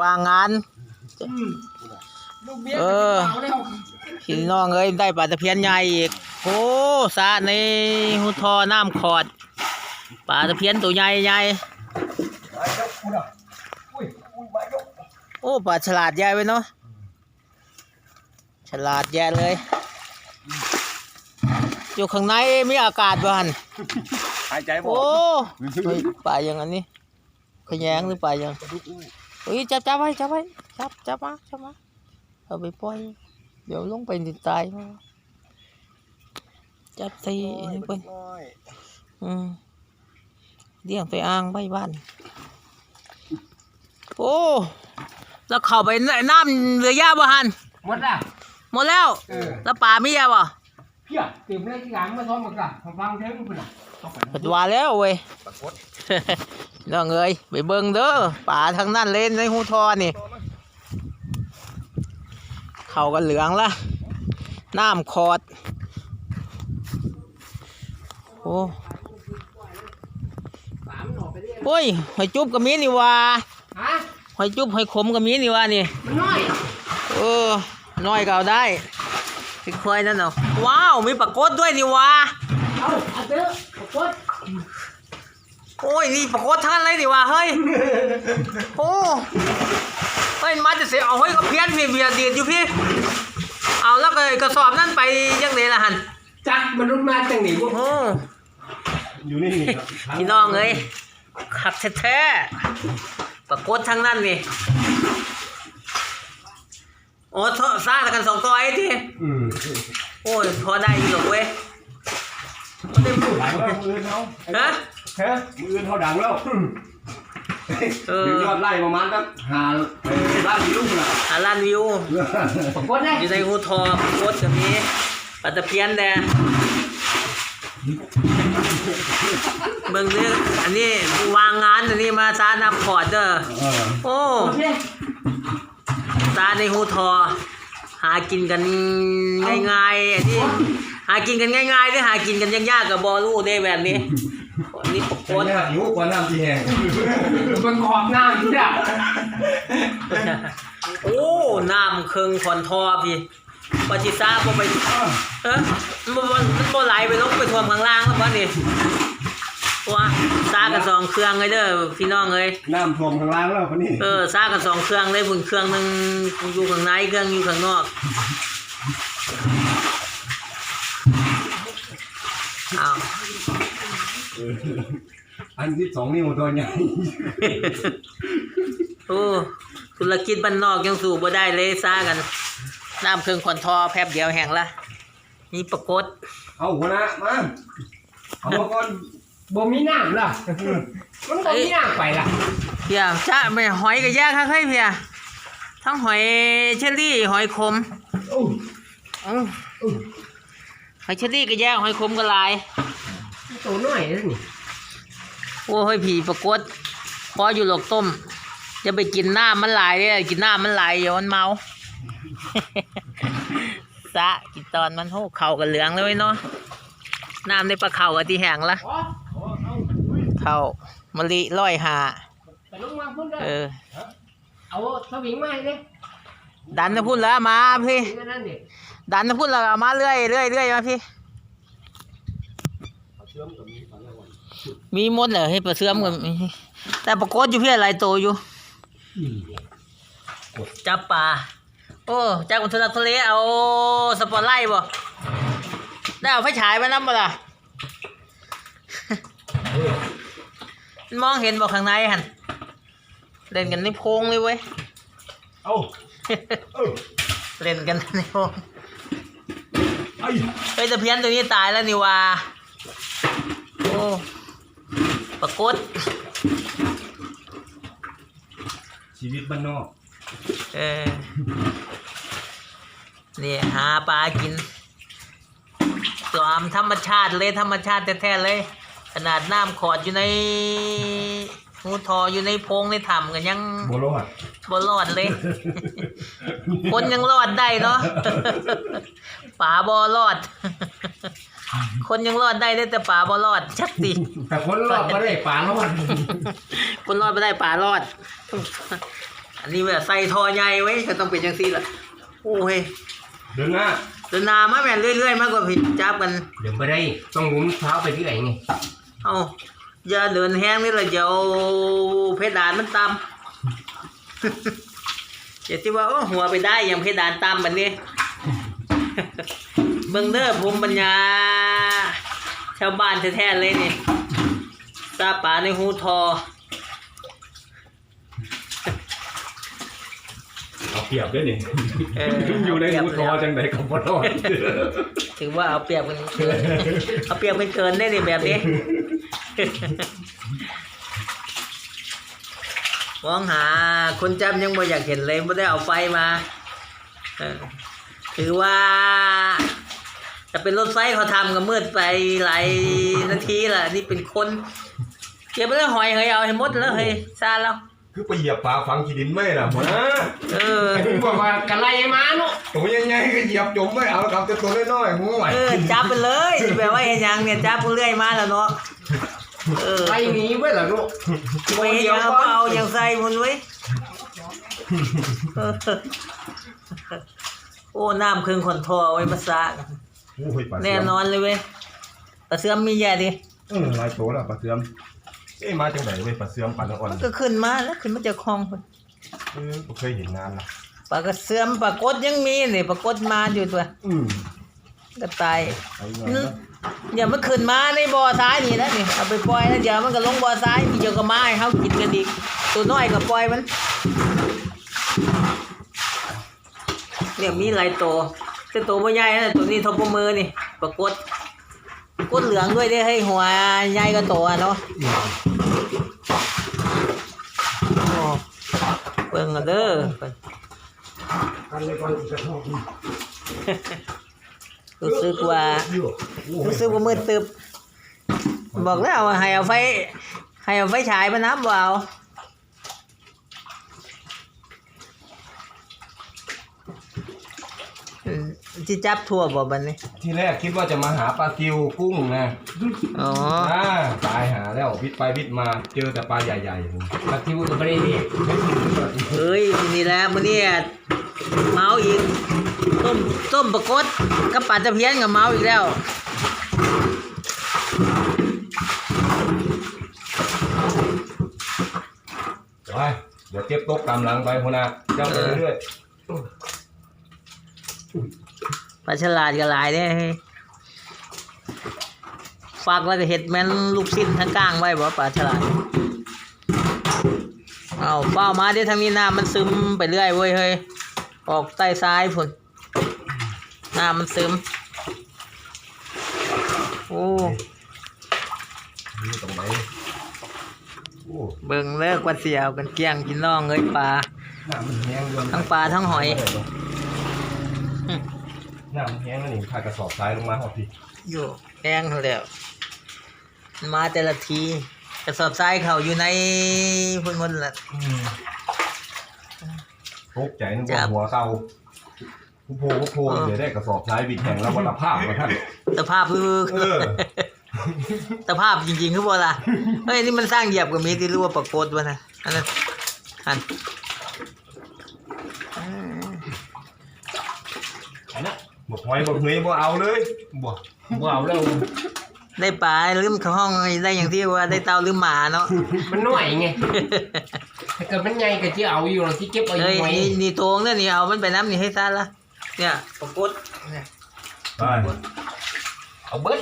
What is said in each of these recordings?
วางงาน ลูกเบี้ยเออเาแล้วพี่น้องเอ้ยได้ปลาตะเพียนใหญ่อีกโอ้สระในหูทอน้ำขอดปลาตะเพียนตัวใหญ่ใหญ่โอ้ปลาฉลาดใหญ่ไว้เนาะฉลาดแย่เลย อยู่ข้างในมีอากาศบ้านหายใจบ่โอ้เฮ้ยปลาอย่างอันนี้ขยงหรือปลาอย่างเฮ้ยจับจับไว้จับไว้จับจับมาจับมาเอาไปปล่อย เดี๋ยวลงไปติดตายมาจับใส่นี่เพิ่นอืมเลี้ยงไปอ่างใบบ้านโอ้แล้วเข้าไปในน้ำเหลือยาบ่หันหมดละหมดแล้วเออแล้วป่ามียาบ่เพียเก็บเลยที่หลังมาซ้อมหมดละมาฟังเทปมึงน่ะปัดว่าแล้วเว้ย น้องเอ้ยไปเบิ่งเด้อป่าทางนั้นเล่นในหูทอนี่ เขากันเหลืองละน้ำคอด โอ้สามหน่อไปเรื่อยโอ้ยหอยจุ๊บก็มีนี่ว่าฮะหอยจุ๊บหอยขมก็มีนี่ว่านี่มันน้อยเออน้อยก็เอาได้สิคอยนั่นเนาะว้าวมีปลากดด้วยนี่ว่าเอาเอาเถอะขอบคุณ โอ้ยนี่ปลากดทั้งนั้นเลยนี่ว่าเฮ้ยโอ้เฮ้ยมาจะเสียเอาเฮ้ยก็เพี้ยนพี่เบียร์ดีดอยู่พี่ เอาแล้วก็กระสอบนั่นไปยังไงล่ะหันจักมนุษย์มาจังหนีพวกโอ้อยู่นี่ครับพี่น้องเอ้ยขักแท้ๆปรากฏทั้งนั้นนี่โอ้ทอสร้างกันสองตัวไอ้ที่อืมโอ้ยพอได้อยู่หรอกเว้ยดังแล้วมืออื่นเขาฮะเฮ้ยมืออื่นเขาดังแล้วเออ ถึงยอดไล่ประมาณสักหาล้านลูกน่ะอารันวิวขอบคุณนะอยู่ในหูทอปรากฏกับนี้ปัตตะเพียนแดงเบิ่งนี่อันนี้วางงานอันนี้มาซานับพอร์ตเด้อเออโอ้โอเคตาในหูทอ หากินกันง่ายๆอันนี้หากินกันง่ายๆได้หากินกันยากๆกับบอลูได้แบบนี้ อันนี้ปกคนติเนี่ยหิวกว่าน้ำที่แห้งมันขอบหน้าอยู่เนี่ยโอ้น้ำเคืองขอนทอพี่ปฏิซาบ่ไปเออมันบ่มันบ่ไหลไปลงไปท่วมข้างล่างแล้วบ่นี่ว่าซากันสองเครื่องเลยเด้อพี่น้องเอ้ย น้ำท่วมข้างล่างแล้วคนนี้เออซากันสองเครื่องเลยพุ่นเครื่องหนึงอยู่ข้างในเครื่องอยู่ข้างนอกอ้าว อันที่สองนิ้วตัวใหญ่โอ้ธุรกิจบ้านนอกยังสู่บ่ได้เลยซ่ากัน น้ำเครื่องขอนทอแป๊บเดียวแห้งละนี่ปรากฏเอาหัวหน้ามาเอามาก่อนบ่มีน้ำล่ะ มันบ่มีน้ำไปล่ะเพียจ้าไม่หอยก็แยกค่ะเฮ้ยเพียทั้งหอยเชอรี่หอยขมโอ้อื้อหอยเชอรี่ก็แยกหอยขมก็หลาย ตัวน้อยเลยนี่โอ้เฮ้ยผีปรากฏพออยู่หลกต้มจะไปกินน้ำมันหลายเลยกินน้ำมันหลายเดี๋ยวมันเมาสะกินตอนมันโหเข่ากันเหลืองเลยเนาะน้ำในปลาเข่ากับที่แห้งละอ๋อเอาเข้ามะลิร้อยหาไปลงมาพุ่นเด้อเออเอาสวิงมาให้เด้ดันนะพูดแล้วมาพี่สวิงอันนั่นดิดันนะพูดแล้วเอามาเรื่อยเรื่อยเรื่อยมาพี่ มีหมดเลยให้ปลาเสื่อมกันแต่ปรากฏอยู่เพี่อะไรโตอยู่จับปลา โอ้จับคนทุลักทุเลเอาสปอตไลท์บ่ ได้เอาไฟฉายมานํบ่ล่ะมองเห็นบ่ข้างในหันเล่นกันในโพรงเลยเว้ย เอาเออเล่นกันในโพรงไอ้ เฮ้ยตะเพียนตัวนี้ตายแล้วนี่ว่าโอ้ ปรากฏชีวิตบ้านนอก เออนี่หาปลากินตามธรรมชาติเลยธรรมชาติแท้ๆเลย ขนาดน้ำขอดอยู่ในหูทออยู่ในโพรงในถ้ำกันยังบัวรอดบ่รอดเลย คนยังรอดได้เนาะป่าบ่รอด คนยังรอดได้แต่ป่าบ่รอดชักติแต่คนรอบก็ได้ป่ารอดคนรอดไม่ได้ป่ารอด อันนี้แบบใส่ทอใหญ่ไว้ก็ต้องเป็นจังซี่ล่ะโอ้ยเดินหน้าเดินหนามาแม่นเรื่อยๆมากกว่าผิดจับกัน เดี๋ยวไม่ได้ต้องงุ้มเท้าไปเรื่อยไงเอาอย่าเดินแห้งนี่ละเดี๋ยวเพดานมันต่ำอย่าที่ว่าโอ้หัวไปได้ยังเพดานต่ำแบบนี้ เบิ่งเด้อภูมิปัญญา ชาวบ้านแท้ๆเลยนี่ซาป่าในหูทอ เอาเปรียบด้วยนี่เอออยู่ในเอาหูเปรีทยบอแล้วจังไดกับบ่รอดถือว่าเอาเปรียบกันเกิน เอาเปรียบกันเกินได้ในแบบนี้ มองหาคนจำยังไม่อยากเห็นเลยไม่ได้เอาไฟมาเออถือว่า จะเป็นรถไฟเขาทำก็มืดไปหลายนาทีละนี่เป็นคนเก็บไปแล้วหอยเฮ้ยเอาให้หมดแล้วเฮ้ยซาแล้วคือไปเหยียบปลาฝังขี้ดินไม่ล่ะหัวหน้าเออบอกว่ากะไรมาเนาะตัวใหญ่ๆก็เหยียบจมไม่เอาครับแต่ตัวน้อยๆงูไหวเออจับไปเลยแบบว่าเห็นยังเนี่ยจับไปเรื่อยมาแล้วเนาะเออไรหนี้ไว้เหรอลูกไปเห็นยังเอาเอาอย่างใส่มันไว้เออโอ้น้ำเครื่องขนทอไว้มาซะ โอ้ยปลาเสื่แน่อมนอนเลยเว้ยปลาเสื่อมมีแย่ดิเออหลายตัวแล้วปลาเสื่อมเอ้ยมาจังไดเว้ยปลาเสื่อมปลาตะอ่อนมันก็ขึ้นมาแล้วขึ้นมาจากคลองพุ่นเออบ่เคยเห็นนานละปลากระเสื่อมปลากดยังมีนี่ปลากดมาอยู่ตัวอืมกระต่ายเอาเงินอืมนะอย่ามันขึ้นมาในบ่อทรายนี่นะนี่เอาไปปล่อยแล้วเดี๋ยวมันก็ลงบ่อทรายมีเจ้าก็มาให้เขากินกันอีกตัวน้อยก็ปล่อยมันเนี่ยมีหลายตัว แต่ตัวบ่ใหญ่นะตัวนี้ทบมือนี่ปรากฏกดเหลืองด้วยได้ให้หัวใหญ่ก็ตัวเนาะโอ้เบิ่งเด้อกันเลยก่อนจะทอดรู้สึกว่าโอ้ยรู้สึกว่ามืดตึบบอกแล้วให้เอาไฟให้เอาไฟฉายมานับว่าเอาอื มที่จับทั่วบ่บัดนี้ ที่แรกคิดว่าจะมาหาปลาซิวกุ้งนะอ๋อ อ่าตายหาแล้วพิดไปพิดมาเจอแต่ปลาใหญ่ๆนี่ปฏิวัติไม่ได้เรียกเอ้ยนี่แหละมื้อนี้เมาอีกต้มต้มปลากดกับปลาตะเพียนกับเมาอีกแล้ว ไปเดี๋ยวเจ็บตกตามหลังไปหัวหน้าเจ้าไปเรื่อย ปลาฉลาดก็หลายเด้เฮ้ยฝากแล้วก็เห็ดแม่นลูกสิ้นทั้งกลางไว้บ่ปลาฉลาดเอาเฝ้ามาเดี๋ยวทางนี้น้ำมันซึมไปเรื่อยเว้ยเฮ้ยออกใต้ซ้ายพุ่นน้ำมันซึม โอ้ๆนี่ตรงไหนโอ้เบิ่งเลิกว่าเสียวกันเกลี้ยงกินน้องเอ้ยปลาน้ำมันแห้งด้วยทั้งปลาทั้งหอย น้ำมันแห้งแล้วนี่พากระสอบทรายลงมาหอดพี่อยู่แห้งแล้วมาแต่ละทีกระสอบทรายเขาอยู่ในพุ่นพุ่นละโคกใจนึกว่าหัวเตาผู้โพผู้โพเดี๋ยวได้กระสอบทรายบิดแข่งแล้ววัตภาพมาท่านสภาพคือเออสภาพจริงๆคือบ่ล่ะเฮ้ยนี่มันสร้างเหยียบกับมีที่รู้ว่าปรากฏวะนะอันนั้นอันอันนั้น บอกหอยบอกเฮ้ยบอกเอาเลยบอกบ่เอาแล้วได้ปลาลืมเข้าห้องได้อย่างที่ว่าได้เตาลืมหมาเนาะมันน้อยไงถ้าเกิดมันใหญ่ก็จะเอาอยู่เราที่เก็บเอาอเฮ้ยยู่ไว้นี่นี่โตงเนี่ยนี่เอามันไปน้ำนี่ให้ซะละเนี่ยปรากฏเนี่ยไปเอาเบิด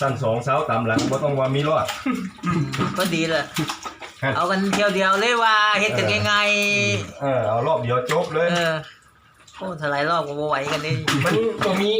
สั้นสองเสาตามหลังบ่ต้องว่ามีรอด ก็ดีเลยฮะเอากันเที่ยวเดียวเลยว่าเฮ็ดกันง่ายเออเอารอบเดียวจบเลๆยเออ โอ้ถลายรอบก็บ่ไหวกันนี่มันบ่มี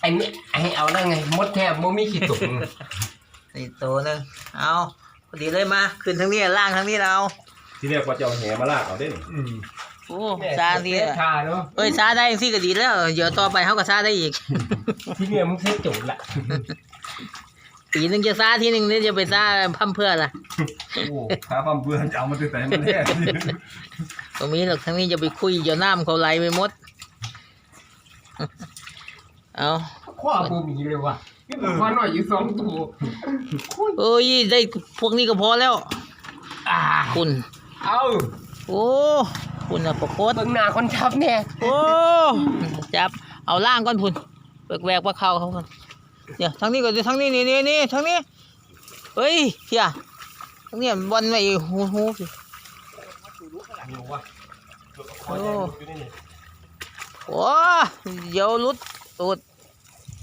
ไอ้นี่ให้เอาได้ไงมดแทบบ่มีขี้ตุ่มนี่โตหนึงเอาพอดีเลยมาขึ้นทางนี้ล่างทางนี้เราที่เรียกว่าจะเอาแหมาลากเอาได้นี่โอ้ซาดีเทาเนาะเอ้ยซาได้สิก็ดีแล้วเดี๋ยวต่อไปเขาก็ซาได้อีก ที่เนี่ยมันเซ็ตจุดละปีหนึงจะซาทีหนึงนี่จะไปซาพั่มเพื่อล่ะโอ้ถ้าความเบื่อจะเอามาตั้งแต่มันแน่ตรงนี้หรอกทางนี้จะไปคุยเดี๋ยวน้ำเขาไหลไปหมด เอาข้อบ่มีเลยว่ะนี่ผมขอหน่อยอยู่สองตัวเอ้ยได้พวกนี้ก็พอแล้วอ่าคุณ เอาโอ้โหคุณน่ะปรากฏเบิ่งหน้าคนทับเนี่ยโอ้จับเอาล่างก่อนพุ่นเบิกแวกว่าเข้าเขาก่อนเดี๋ยวทางนี้ก่อนเดี๋ยวทางนี้นี่นี่นี่ทางนี้เฮ้ยเฮียทางนี้มันบอลไว้หูหูสิมีวะโอ้ โอ้เดี๋ยวหลุดตูด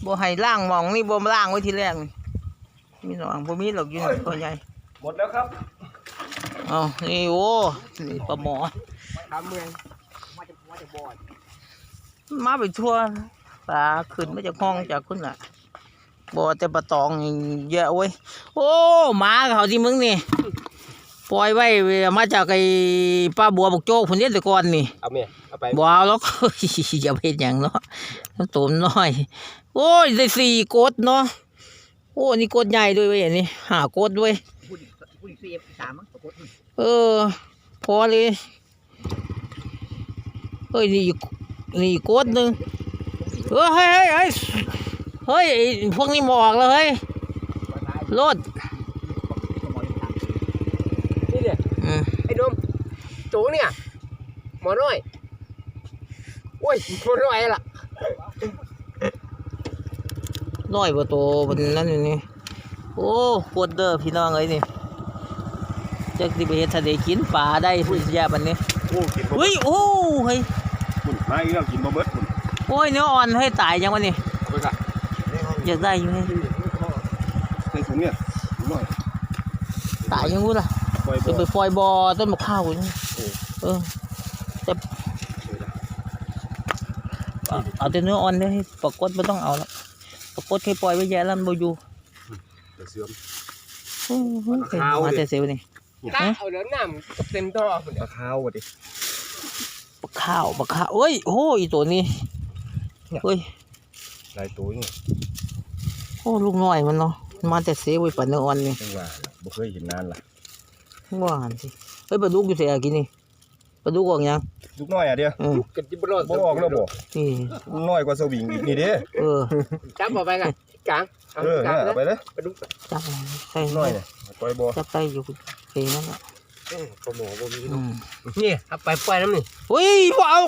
บ่ให้ล่างหมองนี่บ่ล่างไว้ทีแรกนี่มีหนองบ่มีหรอกอยู่นี่ตัวใหญ่หมดแล้วครับเอานี่โอ้นี่ปลาหมอทำเมืองมาไปทั่วปลาขึ้นมาจากห้องจากคุณน่ะบ่แต่ปลาตองนี่เยอะเว้ยโอ้หมาเขาที่มึงนี่ ปล่อยไว้มาจากไอ้ป้าบัวบกโจ้คนนี้แต่ก่อนนี่เอาเมียเอาไปบ่เอาแล้วอย่าเพชอย่างเนาะมันตัวมันน้อย โอ้ยได้สี่โกดเนาะโอ้นี่โกดใหญ่ด้วยเว้ยอันนี่หาโกดด้วยผู้ผู้เสียสามมั้งปรากฏเออ พอเลยเฮ้ยนี่อีกนี่อีกโกดหนึ่งเออเฮ้ยเฮ้ยเฮ้ยเฮ้ยไอ้พวกนี้หมออกแล้วเฮ้ยรถ นี่เนี่ย อืม ไอ้นม โจเนี่ย หมอน้อยโอ้ยหมอน้อยล่ะน้อยกว่าตัวมันนั่นอยู่นี่โอ้โคตรเด้อพี่น้องเอ้ยนี่จักสิไปเฮ็ดทะเลกินปลาได้พุ่นยาบันนี้โอ้กินบ่เฮ้ยโอ้เฮ้ยคุณมาอีกแล้วกินบ่เบิดคุณโอ้ยเนื้ออ่อนให้ตายยังวะนี่เอาไปก่อนอยากได้อยู่นี่ใส่ถุงเนี่ยหน่อยตายยังกูล่ะ ปล่อยจะบ่ไปปล่อยบอต้นมะข้าวอยู่นี่เออแต่เอาเอาแต่เนื้ออ่อนเลยปรากฏไม่ต้องเอาแล้วปรากฏแค่ปล่อยไว้แย่แล้วมันบ่อยู่เดี๋ยวเสื่อม โอ้โหมาแต่เซลนี่ถ้าเอาเดี๋ยวน้ำกับเต็มท่อพุ่นปเดี๋ยวลาขาวว่ะดิปลาข้าวปลาข้าวเอ้ยโอ้ยตัวนี้เฮ้ยหลายตัวนี่โอ้ลูกน้อยมันเนาะมาแต่เซลไว้ปลาเนื้ออ่อนนี่จังว่าล่ะบ่เคยเห็นนานล่ะ ว่าหันสิเฮ้ยปลาดุกอยู่เสียกินนี่ปลาดุกออกยัง ลูกน้อยอะเดียวเออกันจิบรอดบ่ออกแล้วบ่นี่ น้อยกว่าสวิงอีกนี่เด้เออจับเอาไปกันกลางเอาเออกลางเนี่ยเอาไปเลยไปดูจับใส่น้อยเนี่ยปล่อยบ่จับใส่อยู่เฟนั่นแหละปลาหมอบ่มีอืมนี่เอาไปปล่อยน้ำนี่เฮ้ยว้าว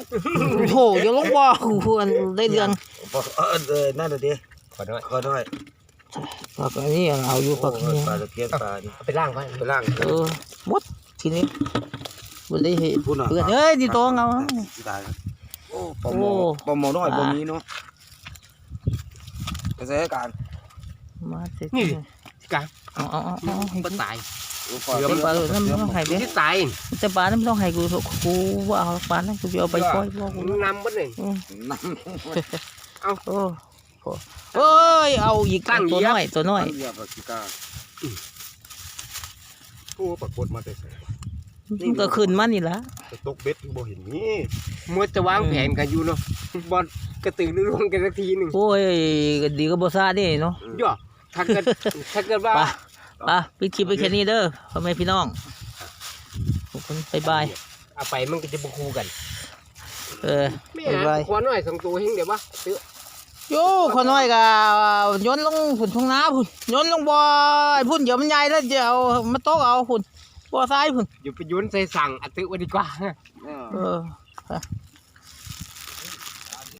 โถอย่าลงบ่อควรได้เรื่องเออเออนั่นน่ะดิขอน้อยขอด้วยผักอันนี้เอาอยู่ผักโอ้นี้ปลาตะเพียนปลานี่เอาไปล่างไว้ไปล่างเออหมด ทีนี้บ่ได้เห็นพูดหน่อย เพื่อนเอ้ยนี่โตเงา ตายแล้วโอ้ปลาหมอโอ้ปลาหมอน้อยอ่าบ่มีเนาะกระแสการมาเสร็จนี่กลางเอาเอาเอาเอาให้มักูนตายปลาเดี๋ยวปลาเลยน้ำมันต้องให้เด้ที่ตายแต่ปลาน้ำต้องให้กูกูว่าเอาปลานั่นกูจะเอาไปปล่อยบ่กูน้ำมันเลย อืมน้โอ้โหเอ้ยเอาอีกตั้งตัวเหยียบน้อยตัวน้อยำเรียบปลาสิกาโอ้ปรากฏมาแต่ไส มันก็ขึ้นมานี่ล่ะแต่ตกเบ็ดบ่เห็นนี่มัวจะวางแผนกันอยู่เนาะบอลกระตือรือร้นกันสักทีหนึ่งโอ้ยก็ดีก็บ่ซาเด้เนาะย่อถ้าเกิดถ้าเกิดว่าไปไปปิดคลิปไปแค่นี้เด้อพ่อแม่พี่น้องขอบคุณบ๊ายบายเอาไปมันก็จะบุคูกัน เออไม่บ๊ายบายขวาน้อยสองตัวเฮงเดี๋ยววะซื้อโย่ขอน้อยก็โย้อนลงฝุ่นทุ่งนาพุ่นโย้อนลงบ่อไอ้พุ่นเดี๋ยวมันใหญ่แล้วเดี๋ยวมาโต๊ะเอาพุ่น บ่อทรายพุ่นอยู่ไปโยนใส่สั่งอัดตึกไว้ดีกว่า เออเออ